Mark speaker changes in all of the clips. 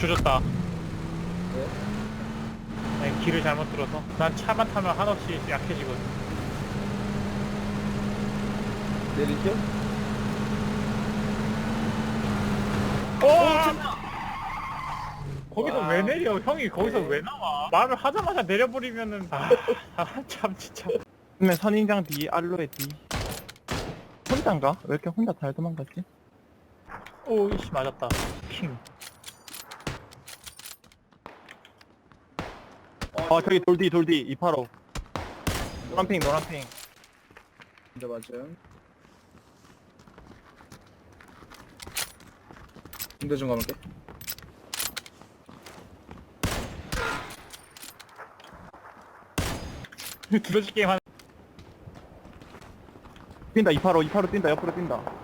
Speaker 1: 조졌다.
Speaker 2: 왜?
Speaker 1: 아니, 길을 잘못 들어서. 난 차만 타면 한없이 약해지거든.
Speaker 2: 내릴게요?
Speaker 1: 오! 거기서
Speaker 2: 와.
Speaker 1: 왜 내려? 형이 거기서
Speaker 2: 네.
Speaker 1: 왜 나와? 말을 하자마자 내려버리면은 아, 아, 참 진짜.
Speaker 3: 그러면 선인장 D, 알로에 D. 혼자인가? 왜 이렇게 혼자 잘 도망갔지?
Speaker 1: 오, 이씨 맞았다. 킹.
Speaker 3: 어, 저기 돌디, 돌디, 285. 노란핑, 노란핑.
Speaker 2: 맞아 맞아 군대 좀 가볼게
Speaker 1: 두더지 게임 한.
Speaker 3: 뛴다, 285, 285 뛴다, 옆으로 뛴다.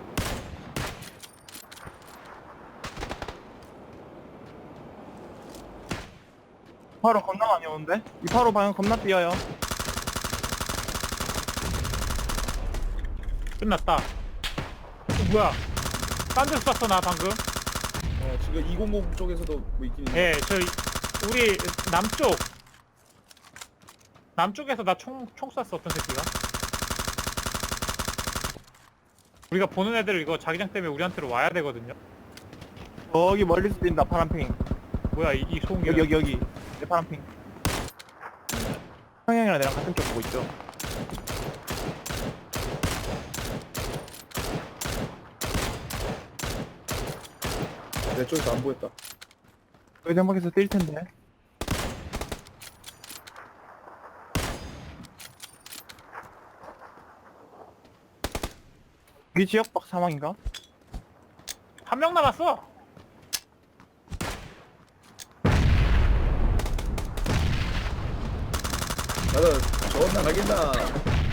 Speaker 3: 바로 겁나 많이 오는데? 285 방향 겁나 뛰어요.
Speaker 1: 끝났다. 어, 뭐야? 딴 데서 쐈어 나 방금.
Speaker 2: 어 지금 200 쪽에서도 뭐 있긴 있네
Speaker 1: 예, 저희 우리 남쪽 남쪽에서 나 총 총 쐈어 어떤 새끼가? 우리가 보는 애들 이거 자기장 때문에 우리한테로 와야 되거든요.
Speaker 3: 저기 멀리서 뛴다, 파란핑.
Speaker 1: 뭐야 이, 이 소음기?
Speaker 3: 여기, 여기, 여기. 내 파란핑. 형형이랑 내랑 같은 쪽 보고 있죠.
Speaker 2: 내 쪽에서 안 보였다
Speaker 3: 여기 대목에서 뛸 텐데. 이 지역 박 사망인가?
Speaker 1: 한 명 남았어.
Speaker 2: 나도 존나 가긴다.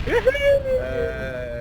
Speaker 2: 에이